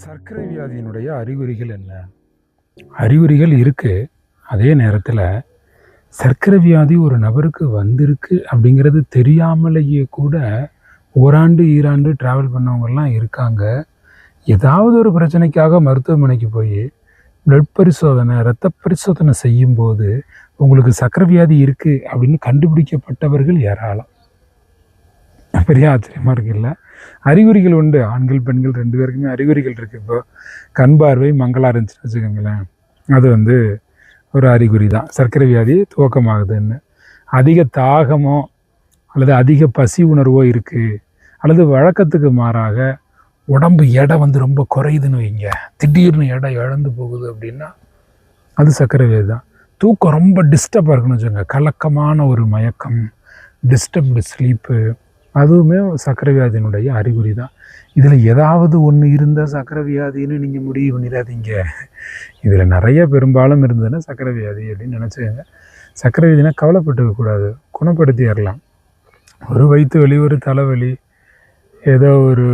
சர்க்கரை வியாதியினுடைய அறிகுறிகள் என்ன? அறிகுறிகள் இருக்குது அதே நேரத்தில் சர்க்கரை வியாதி ஒரு நபருக்கு வந்திருக்கு அப்படிங்கிறது தெரியாமலேயே கூட ஓராண்டு ஈராண்டு ட்ராவல் பண்ணவங்கெல்லாம் இருக்காங்க. ஏதாவது ஒரு பிரச்சனைக்காக மருத்துவமனைக்கு போய் பிளட் பரிசோதனை இரத்த பரிசோதனை செய்யும்போது உங்களுக்கு சர்க்கரை வியாதி இருக்குது அப்படின்னு கண்டுபிடிக்கப்பட்டவர்கள் ஏராளம். பெரிய ஆச்சரியமாக இருக்குல்ல? அறிகுறிகள் உண்டு. ஆண்கள் பெண்கள் ரெண்டு பேருக்குமே அறிகுறிகள் இருக்குது இப்போ கண் பார்வை மங்களா இருந்துச்சுன்னு வச்சுக்கோங்களேன். அது வந்து ஒரு அறிகுறி தான் சர்க்கரை வியாதி துவக்கமாகுதுன்னு. அதிக தாகமோ அல்லது அதிக பசி உணர்வோ இருக்குது அல்லது வழக்கத்துக்கு மாறாக உடம்பு எடை வந்து ரொம்ப குறையுதுன்னு வைங்க. திடீர்னு எடை இழந்து போகுது அப்படின்னா அது சர்க்கரை வியாதி தான் தூக்கம் ரொம்ப டிஸ்டர்பாக இருக்குன்னு வச்சுக்கோங்க. கலக்கமான ஒரு மயக்கம் டிஸ்டர்ப்டு ஸ்லீப்பு அதுவுமே சக்கரை வியாதியினுடைய அறிகுறி தான் இதில் ஏதாவது ஒன்று இருந்தால் சக்கரை வியாதின்னு நீங்கள் முடிவு பண்ணிடாதீங்க. இதில் நிறைய பெரும்பாலும் இருந்ததுன்னா சக்கரை வியாதி அப்படின்னு நினச்சிக்கோங்க. சக்கரை வியாதினா கவலைப்பட்டுக்க கூடாது. குணப்படுத்திடலாம் ஒரு வயிற்று வலி ஒரு தலைவலி ஏதோ ஒரு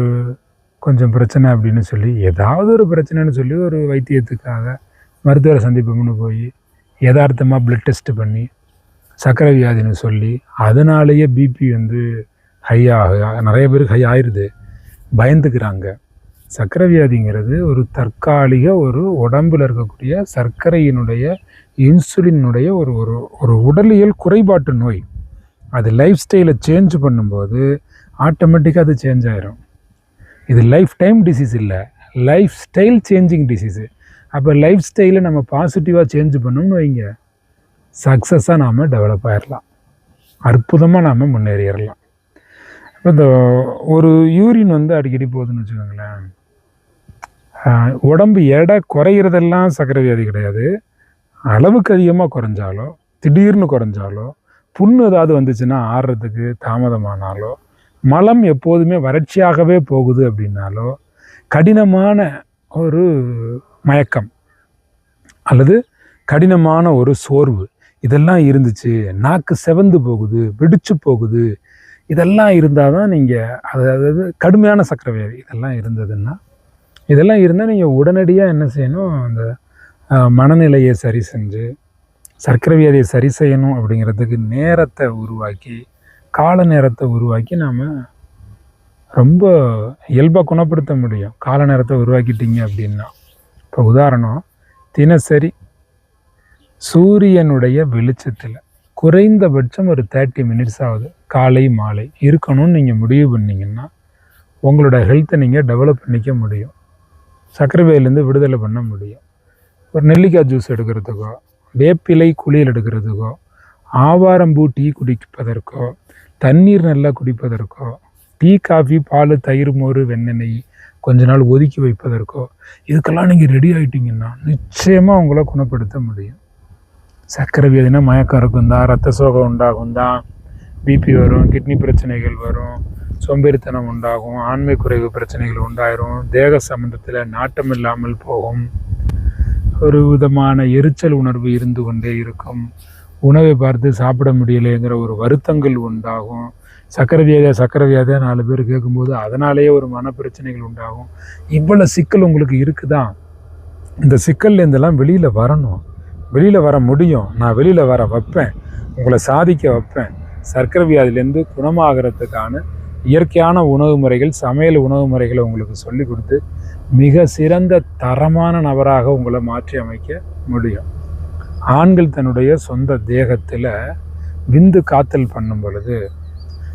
கொஞ்சம் பிரச்சனை அப்படின்னு சொல்லி ஏதாவது ஒரு பிரச்சனைன்னு சொல்லி ஒரு வைத்தியத்துக்காக மருத்துவரை சந்திப்போம்னு போய் யதார்த்தமாக பிளட் டெஸ்ட் பண்ணி சர்க்கரை வியாதின்னு சொல்லி அதனாலேயே பிபி வந்து ஹையாக நிறைய பேருக்கு ஹை ஆயிடுது பயந்துக்கிறாங்க. சர்க்கரை வியாதிங்கிறது ஒரு தற்காலிக ஒரு உடம்பில் இருக்கக்கூடிய சர்க்கரையினுடைய இன்சுலினுடைய ஒரு ஒரு ஒரு உடலியல் குறைபாட்டு நோய். அது லைஃப் ஸ்டைலை சேஞ்ச் பண்ணும்போது ஆட்டோமேட்டிக்காக அது சேஞ்ச் ஆயிரும். இது லைஃப் டைம் டிசீஸ் இல்லை. Lifestyle changing disease. அப்போ லைஃப் ஸ்டைலை நம்ம பாசிட்டிவாக சேஞ்ச் பண்ணோம்னு வைங்க. சக்ஸஸாக நாம் டெவலப் ஆயிடலாம் அற்புதமாக நாம் முன்னேறிடலாம் இப்போ இந்த ஒரு யூரின் வந்து அடிக்கடி போகுதுன்னு வச்சுக்கோங்களேன். உடம்பு எடை குறையிறதெல்லாம் சக்கரை வியாதி கிடையாது. அளவுக்கு அதிகமாக குறைஞ்சாலோ திடீர்னு குறைஞ்சாலோ புண்ணு ஏதாவது வந்துச்சுன்னா ஆடுறதுக்கு தாமதமானாலோ மலம் எப்போதுமே வறட்சியாகவே போகுது அப்படின்னாலோ கடினமான ஒரு மயக்கம் அல்லது கடினமான ஒரு சோர்வு இதெல்லாம் இருந்துச்சு நாக்கு செவந்து போகுது வெடிச்சு போகுது இதெல்லாம் இருந்தால் தான் நீங்கள் அதாவது கடுமையான சர்க்கரை வியாதி இதெல்லாம் இருந்ததுன்னா இதெல்லாம் இருந்தால் நீங்கள் உடனடியாக என்ன செய்யணும் அந்த மனநிலையை சரி செஞ்சு சர்க்கரை வியாதியை சரி செய்யணும் அப்படிங்கிறதுக்கு நேரத்தை உருவாக்கி கால நேரத்தை உருவாக்கி நாம் ரொம்ப இயல்பாக குணப்படுத்த முடியும். கால நேரத்தை உருவாக்கிட்டீங்க அப்படின்னா. இப்போ உதாரணம் தினசரி சூரியனுடைய வெளிச்சத்தில் குறைந்தபட்சம் ஒரு தேர்ட்டி மினிட்ஸ் ஆகுது காலை மாலை இருக்கணும்னு நீங்கள் முடிவு பண்ணிங்கன்னா உங்களோட ஹெல்த்தை நீங்கள் டெவலப் பண்ணிக்க முடியும். சர்க்கரை வியாதிலேருந்து விடுதலை பண்ண முடியும். ஒரு நெல்லிக்காய் ஜூஸ் எடுக்கிறதுக்கோ வேப்பிலை குளியல் எடுக்கிறதுக்கோ ஆவாரம்பூ டீ குடிப்பதற்கோ தண்ணீர் நல்லா குடிப்பதற்கோ டீ காஃபி பால் தயிர் மோர் வெண்ணெய் கொஞ்ச நாள் ஒதுக்கி வைப்பதற்கோ இதுக்கெல்லாம் நீங்கள் ரெடி ஆகிட்டீங்கன்னா நிச்சயமாக உங்களை குணப்படுத்த முடியும். சர்க்கரை வியாதினா மயக்கம் இருக்கும். தான் ரத்த சோகம் உண்டாகும். தான் பிபி வரும் கிட்னி பிரச்சனைகள் வரும் சோம்பேறித்தனம் உண்டாகும் ஆண்மை குறைவு பிரச்சனைகள் உண்டாயிரும் தேக சம்பந்தத்தில் நாட்டம் இல்லாமல் போகும். ஒரு விதமான எரிச்சல் உணர்வு இருந்து கொண்டே இருக்கும். உணவை பார்த்து சாப்பிட முடியலைங்கிற ஒரு வருத்தங்கள் உண்டாகும். சக்கரை வியாதியா சக்கரை வியாதியா நாலு பேர் கேட்கும்போது அதனாலேயே ஒரு மனப்பிரச்சனைகள் உண்டாகும். இவ்வளோ சிக்கல் உங்களுக்கு இருக்குதா? இந்த சிக்கல்லேருந்தெல்லாம் வெளியில் வரணும். வெளியில் வர முடியும். நான் வெளியில் வர வைப்பேன். உங்களை சாதிக்க வைப்பேன். சர்க்கரை வியாதிலேருந்து குணமாகிறதுக்கான இயற்கையான உணவு முறைகள் சமையல் உணவு முறைகளை உங்களுக்கு சொல்லி கொடுத்து மிக சிறந்த தரமான நபராக உங்களை மாற்றி அமைக்க முடியும். ஆண்கள் தன்னுடைய சொந்த தேகத்தில் விந்து காத்தல் பண்ணும் பொழுது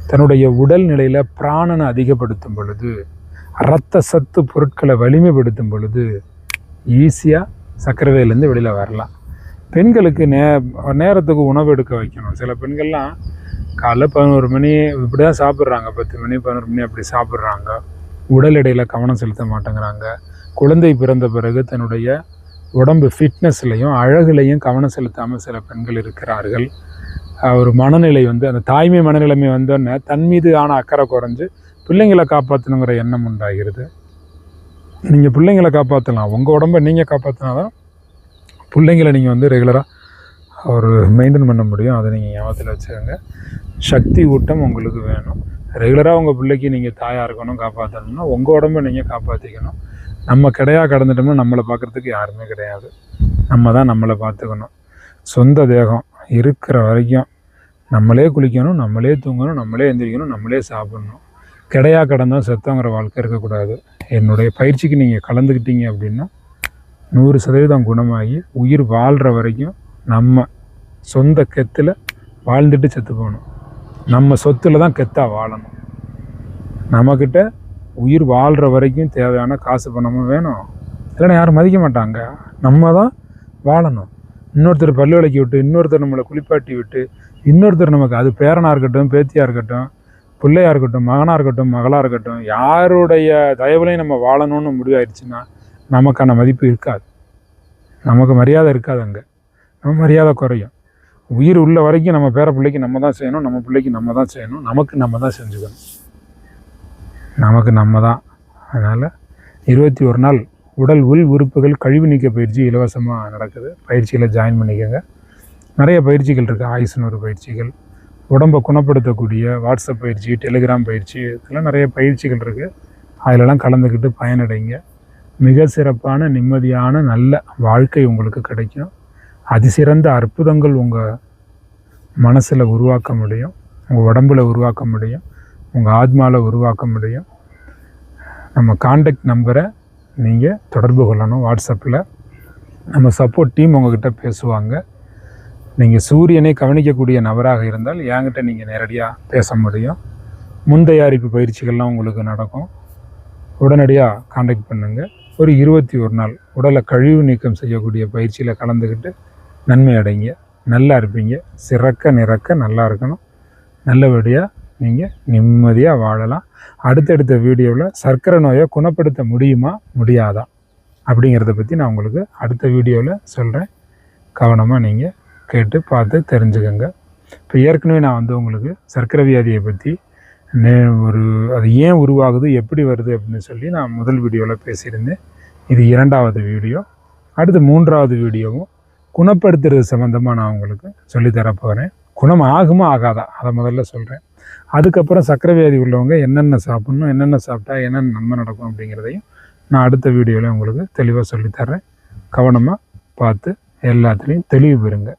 தன்னுடைய உடல் நிலையில் பிராணனை அதிகப்படுத்தும் பொழுது இரத்த சத்து பொருட்களை வலிமைப்படுத்தும் பொழுது ஈஸியாக சர்க்கரைவேலேருந்து வெளியில் வரலாம். பெண்களுக்கு நே நேரத்துக்கு உணவு எடுக்க வைக்கணும். சில பெண்கள்லாம் காலைல பதினோரு மணி இப்படி தான் சாப்பிட்றாங்க. பத்து மணி பதினோரு மணி அப்படி சாப்பிட்றாங்க. உடல் எடையில் கவனம் செலுத்த மாட்டேங்கிறாங்க. குழந்தை பிறந்த பிறகு தன்னுடைய உடம்பு ஃபிட்னஸ்லையும் அழகுலையும் கவனம் செலுத்தாமல் சில பெண்கள் இருக்கிறார்கள். ஒரு மனநிலை வந்து அந்த தாய்மை மனநிலைமை வந்தோடனே தன் மீது ஆன அக்கறை குறைஞ்சு பிள்ளைங்களை காப்பாற்றணுங்கிற எண்ணம் உண்டாகிறது. நீங்கள் பிள்ளைங்களை காப்பாற்றலாம் உங்கள் உடம்பை நீங்கள் காப்பாற்றினா தான் பிள்ளைங்களை நீங்கள் வந்து ரெகுலராக ஒரு மெயின்டைன் பண்ண முடியும். அதை நீங்கள் ஞாபகத்தில் வச்சுக்கோங்க. சக்தி ஊட்டம் உங்களுக்கு வேணும். ரெகுலராக உங்கள் பிள்ளைக்கு நீங்கள் தாயாக இருக்கணும் காப்பாற்றணும்னா உங்கள் உடம்பை நீங்கள் காப்பாற்றிக்கணும் நம்ம கிடையா கடந்துட்டோம்னா நம்மளை பார்க்குறதுக்கு யாருமே கிடையாது. நம்ம தான் நம்மளை பார்த்துக்கணும் சொந்த தேகம் இருக்கிற வரைக்கும் நம்மளே குளிக்கணும் நம்மளே தூங்கணும் நம்மளே எந்திரிக்கணும் நம்மளே சாப்பிடணும். கிடையா கடந்தால் செத்தவங்கிற வாழ்க்கை இருக்கக்கூடாது. என்னுடைய பயிற்சிக்கு நீங்கள் கலந்துக்கிட்டீங்க அப்படின்னா நூறு சதவீதம் குணமாகி உயிர் வாழ்கிற வரைக்கும் நம்ம சொந்த கெத்தில் வாழ்ந்துட்டு செத்து போகணும். நம்ம சொத்துல தான் கெத்தாக வாழணும். நம்மக்கிட்ட உயிர் வாழ்கிற வரைக்கும் தேவையான காசு பணமும் வேணும். இல்லைன்னா யாரும் மதிக்க மாட்டாங்க. நம்ம தான் வாழணும். இன்னொருத்தர் பல்லு விளக்கி விட்டு இன்னொருத்தர் நம்மளை குளிப்பாட்டி விட்டு இன்னொருத்தர் நமக்கு அது பேரனாக இருக்கட்டும் பேத்தியாக இருக்கட்டும் பிள்ளையாக இருக்கட்டும் மகனாக இருக்கட்டும் மகளாக இருக்கட்டும் யாருடைய தயவுலையும் நம்ம வாழணும்னு முடிவாயிடுச்சுன்னா நமக்கான மதிப்பு இருக்காது. நமக்கு மரியாதை இருக்காது அங்கே. நம்ம மரியாதை குறையும். உயிர் உள்ள வரைக்கும் நம்ம பேர பிள்ளைக்கு நம்ம தான் செய்யணும் நம்ம பிள்ளைக்கு நம்ம தான் செய்யணும் நமக்கு நம்ம தான் செஞ்சுக்கணும். நமக்கு நம்ம தான். அதனால் இருபத்தி ஒரு நாள் உடல் உள் உறுப்புகள் கழிவு நீக்க பயிற்சி இலவசமாக நடக்குது. பயிற்சியில் ஜாயின் பண்ணிக்கோங்க. நிறைய பயிற்சிகள் இருக்குது ஆயுசுனூறு பயிற்சிகள் உடம்பை குணப்படுத்தக்கூடிய வாட்ஸ்அப் பயிற்சி டெலிகிராம் பயிற்சி இதெல்லாம் நிறைய பயிற்சிகள் இருக்குது அதிலெல்லாம் கலந்துக்கிட்டு பயனடைங்க. மிக சிறப்பான நிம்மதியான நல்ல வாழ்க்கை உங்களுக்கு கிடைக்கும். அதிசிறந்த அற்புதங்கள் உங்கள் மனசில் உருவாக்க முடியும். உங்கள் உடம்புல உருவாக்க முடியும். உங்கள் ஆத்மாவில் உருவாக்க முடியும். நம்ம காண்டக்ட் நம்பரை நீங்கள் தொடர்பு கொள்ளணும். வாட்ஸ்அப்பில் நம்ம சப்போர்ட் டீம் உங்ககிட்ட பேசுவாங்க. நீங்கள் சூரியனை கவனிக்கக்கூடிய நபராக இருந்தால் என்கிட்ட நீங்கள் நேரடியாக பேச முடியும். முன் தயாரிப்பு பயிற்சிகள்லாம் உங்களுக்கு நடக்கும். உடனடியாக காண்டாக்ட் பண்ணுங்கள் ஒரு இருபத்தி ஒரு நாள் உடலை கழிவு நீக்கம் செய்யக்கூடிய பயிற்சியில் கலந்துக்கிட்டு நன்மை அடைங்க. நல்லா இருப்பீங்க. சிறக்க நிறக்க நல்லா இருக்கணும். நல்லபடியாக நீங்கள் நிம்மதியாக வாழலாம். அடுத்தடுத்த வீடியோவில் சர்க்கரை நோயை குணப்படுத்த முடியுமா? முடியாதா? அப்படிங்கிறத பற்றி நான் உங்களுக்கு அடுத்த வீடியோவில் சொல்கிறேன் கவனமாக நீங்கள் கேட்டு பார்த்து தெரிஞ்சுக்கோங்க. இப்போ ஏற்கனவே நான் வந்து உங்களுக்கு சர்க்கரை வியாதியை பற்றி நே ஒரு அது ஏன் உருவாகுது எப்படி வருது அப்படின்னு சொல்லி நான் முதல் வீடியோவில் பேசியிருந்தேன். இது இரண்டாவது வீடியோ அடுத்து மூன்றாவது வீடியோவும் குணப்படுத்துறது சம்மந்தமாக நான் உங்களுக்கு சொல்லித்தர போகிறேன் குணம் ஆகுமா ஆகாதா? அதை முதல்ல சொல்கிறேன் அதுக்கப்புறம் சக்கரவியாதி வியாதி உள்ளவங்க என்னென்ன சாப்பிட்ணும் என்னென்ன சாப்பிட்டா என்னென்ன நன்மை நடக்கும் அப்படிங்கிறதையும் நான் அடுத்த வீடியோவில் உங்களுக்கு தெளிவாக சொல்லித்தரேன் கவனமாக பார்த்து எல்லாத்துலேயும் தெளிவு பெறுங்க.